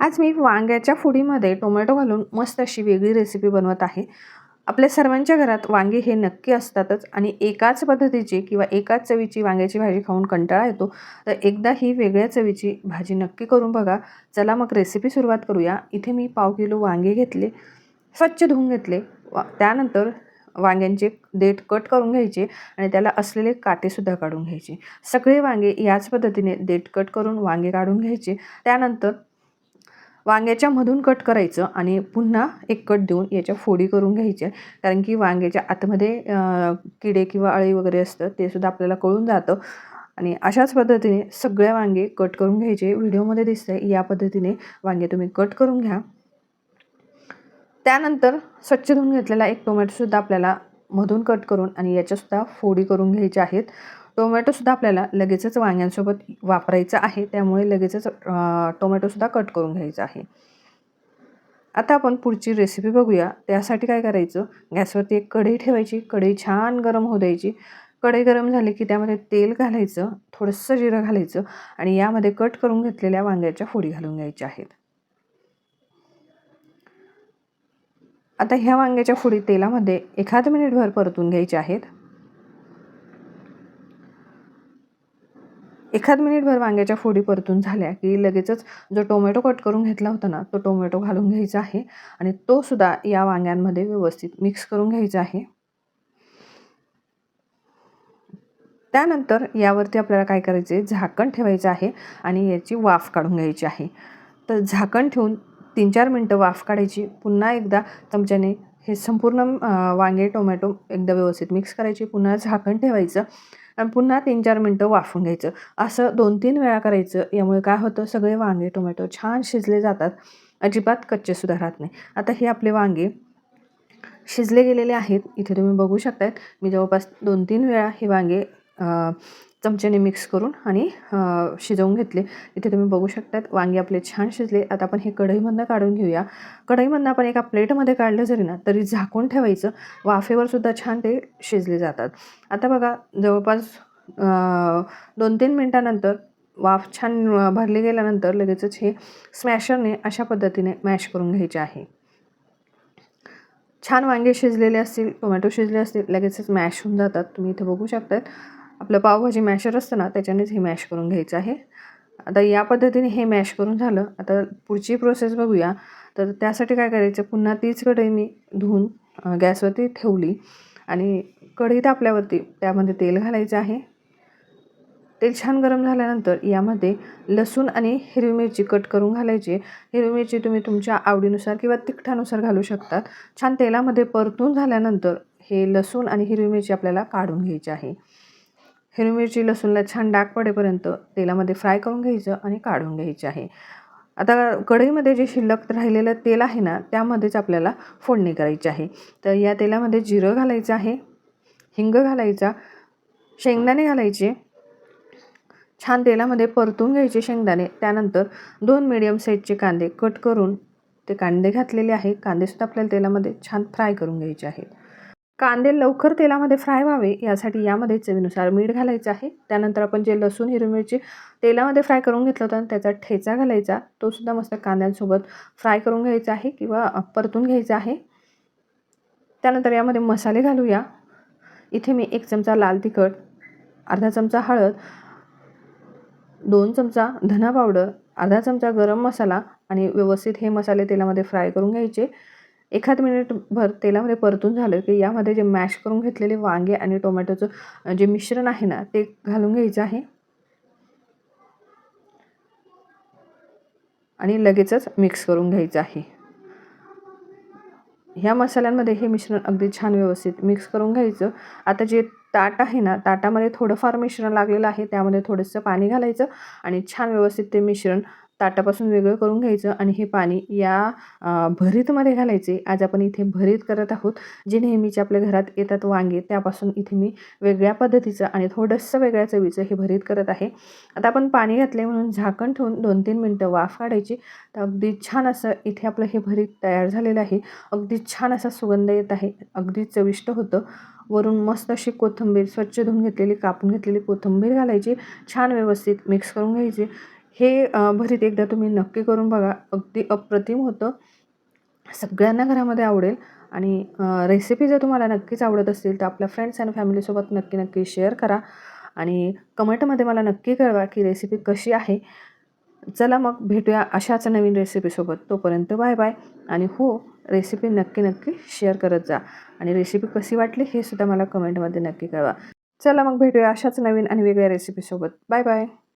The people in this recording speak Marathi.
आज मी वांग्याच्या फोडीमध्ये टोमॅटो घालून मस्त अशी वेगळी रेसिपी बनवत आहे. आपल्या सर्वांच्या घरात वांगे हे नक्की असतातच आणि एकाच पद्धतीची किंवा एकाच चवीची वांग्याची भाजी खाऊन कंटाळा येतो. तर एकदा ही वेगळ्या चवीची भाजी नक्की करून बघा. चला मग रेसिपी सुरुवात करूया. इथे मी पाव किलो वांगे घेतले. स्वच्छ धुवून घेतले. वा त्यानंतर वांग्यांचे देठ कट करून घ्यायचे आणि त्याला असलेले काटेसुद्धा काढून घ्यायचे. सगळे वांगे याच पद्धतीने देठ कट करून वांगे काढून घ्यायचे. त्यानंतर वांग्याच्या मधून कट करायचं आणि पुन्हा एक कट देऊन याच्या फोडी करून घ्यायच्या. कारण की वांग्याच्या आतमध्ये किडे किंवा अळी वगैरे असतं ते सुद्धा आपल्याला कळून जातं. आणि अशाच पद्धतीने सगळे वांगे कट करून घ्यायचे. व्हिडिओमध्ये दिसतंय या पद्धतीने वांगे तुम्ही कट करून घ्या. त्यानंतर स्वच्छ धुवून घेतलेला एक टोमॅटोसुद्धा आपल्याला मधून कट करून आणि याच्यासुद्धा फोडी करून घ्यायच्या आहेत. टोमॅटोसुद्धा आपल्याला लगेचच वांग्यांसोबत वापरायचं आहे. त्यामुळे लगेचच टोमॅटोसुद्धा कट करून घ्यायचं आहे. आता आपण पुढची रेसिपी बघूया. त्यासाठी काय करायचं? गॅसवरती एक कढई ठेवायची. कढई छान गरम होऊ द्यायची. कढई गरम झाली की त्यामध्ये तेल घालायचं थोडंसं जिरं घालायचं आणि यामध्ये कट करून घेतलेल्या वांग्याच्या फोडी घालून घ्यायच्या आहेत. आता ह्या वांग्याच्या फोडी तेलामध्ये एखाद मिनिटभर परतून घ्यायच्या आहेत. एखाद मिनिटभर वांग्याच्या फोडी परतून झाल्या की लगेचच जो टोमॅटो कट करून घेतला होता ना तो टोमॅटो घालून घ्यायचा आहे आणि तो सुद्धा या वांग्यांमध्ये व्यवस्थित मिक्स करून घ्यायचा आहे. त्यानंतर यावरती आपल्याला काय करायचे झाकण ठेवायचं आहे आणि याची वाफ काढून घ्यायची आहे. तर झाकण ठेवून तीन चार मिनटं वाफ काढायची पुन्हा एकदा चमच्याने हे संपूर्ण वांगे टोमॅटो एकदा व्यवस्थित मिक्स करायची पुन्हा झाकण ठेवायचं. आणि पुन्हा तीन चार मिनटं वाफून घ्यायचं. असं दोन तीन वेळा करायचं. यामुळे काय होतं? सगळे वांगे टोमॅटो छान शिजले जातात. अजिबात कच्चेसुद्धा राहत नाही. आता हे आपले वांगे शिजले गेलेले आहेत. इथे तुम्ही बघू शकतात मी जवळपास दोन तीन वेळा हे वांगे चमच्याने मिक्स करून आणि शिजवून घेतले. इथे तुम्ही बघू शकतात वांगे आपले छान शिजले. आता आपण हे कढईमधनं काढून घेऊया. कढईमधनं आपण एका प्लेटमध्ये काढलं जरी ना तरी झाकून ठेवायचं. वाफेवर सुद्धा छान ते शिजले जातात. आता बघा जवळपास दोन तीन मिनटानंतर वाफ छान भरली गेल्यानंतर लगेचच हे स्मॅशरने अशा पद्धतीने मॅश करून घ्यायचे आहे. छान वांगे शिजलेले असतील टोमॅटो शिजले असतील लगेचच मॅश होऊन जातात. तुम्ही इथे बघू शकतात. आपलं पावभाजी मॅशर असतं ना त्याच्यानेच हे मॅश करून घ्यायचं आहे. आता या पद्धतीने हे मॅश करून झालं आता पुढची प्रोसेस बघूया. तर त्यासाठी काय करायचं पुन्हा तीच कढई मी धुवून गॅसवरती ठेवली आणि कढईत आपल्यावरती त्यामध्ये तेल घालायचं आहे. तेल छान गरम झाल्यानंतर यामध्ये लसूण आणि हिरवी मिरची कट करून घालायची. हिरवी मिरची तुम्ही तुमच्या आवडीनुसार किंवा तिखटानुसार घालू शकतात. छान तेलामध्ये परतून झाल्यानंतर हे लसूण आणि हिरवी मिरची आपल्याला काढून घ्यायची आहे. हिरवी मिरची लसूणला छान डाग पडेपर्यंत तेलामध्ये फ्राय करून घ्यायचं आणि काढून घ्यायचे आहे. आता कढईमध्ये जे शिल्लक राहिलेलं तेल आहे ना त्यामध्येच आपल्याला फोडणी करायची आहे. तर या तेलामध्ये जिरं घालायचं आहे हिंग घालायचा शेंगदाणे घालायचे. छान तेलामध्ये परतून घ्यायचे शेंगदाणे. त्यानंतर दोन मिडियम साईजचे कांदे कट करून ते कांदे घातलेले आहे. कांदेसुद्धा आपल्याला तेलामध्ये छान फ्राय करून घ्यायचे आहेत. कांदे लवकर तेलामध्ये फ्राय व्हावे यासाठी यामध्ये चवीनुसार मीठ घालायचं आहे. त्यानंतर आपण जे लसूण हिरवी मिरची तेलामध्ये फ्राय करून घेतलं होतं त्याचा ठेचा घालायचा. तो सुद्धा मस्त कांद्यांसोबत फ्राय करून घ्यायचा आहे किंवा परतून घ्यायचा आहे. त्यानंतर यामध्ये मसाले घालूया. इथे मी एक चमचा लाल तिखट अर्धा चमचा हळद दोन चमचा धना पावडर अर्धा चमचा गरम मसाला आणि व्यवस्थित हे मसाले तेलामध्ये फ्राय करून घ्यायचे. एखाद मिनिटभर तेलामध्ये परतून झालं की यामध्ये जे मॅश करून घेतलेले वांगे आणि टोमॅटोचं जे मिश्रण आहे ना ते घालून घ्यायचं आहे. आणि लगेचच मिक्स करून घ्यायचं आहे. ह्या मसाल्यांमध्ये हे मिश्रण अगदी छान व्यवस्थित मिक्स करून घ्यायचं. आता जे ताट आहे ना ताटामध्ये थोडंफार मिश्रण लागलेलं आहे त्यामध्ये थोडंसं पाणी घालायचं आणि छान व्यवस्थित ते मिश्रण ताटापासून वेगळं करून घ्यायचं आणि हे पाणी या भरीतमध्ये घालायचे. आज आपण इथे भरीत करत आहोत जे नेहमीचे आपल्या घरात येतात वांगे त्यापासून इथे मी वेगळ्या पद्धतीचं आणि थोडंसं वेगळ्या चवीचं हे भरीत करत आहे. आता आपण पाणी घातले म्हणून झाकण ठेवून दोन तीन मिनटं वाफ काढायची. तर अगदी छान असं इथे आपलं हे भरीत तयार झालेलं आहे. अगदी छान असा सुगंध येत आहे. अगदी चविष्ट होतं. वरून मस्त अशी कोथिंबीर स्वच्छ धुवून घेतलेली कापून घेतलेली कोथिंबीर घालायची. छान व्यवस्थित मिक्स करून घ्यायची. हे भरीत एकदा तुम्ही नक्की करून बघा. अगदी अप्रतिम होतं. सगळ्यांना घरामध्ये आवडेल. आणि रेसिपी जर तुम्हाला नक्कीच आवडत असतील तर आपल्या फ्रेंड्स अँड फॅमिलीसोबत नक्की नक्की शेअर करा. आणि कमेंटमध्ये मला नक्की कळवा की रेसिपी कशी आहे. चला मग भेटूया अशाच नवीन रेसिपीसोबत तोपर्यंत बाय बाय आणि हो रेसिपी नक्की नक्की शेअर करत जा. आणि रेसिपी कशी वाटली हे सुद्धा मला कमेंटमध्ये नक्की कळवा. चला मग भेटूया अशाच नवीन आणि वेगळ्या रेसिपीसोबत बाय बाय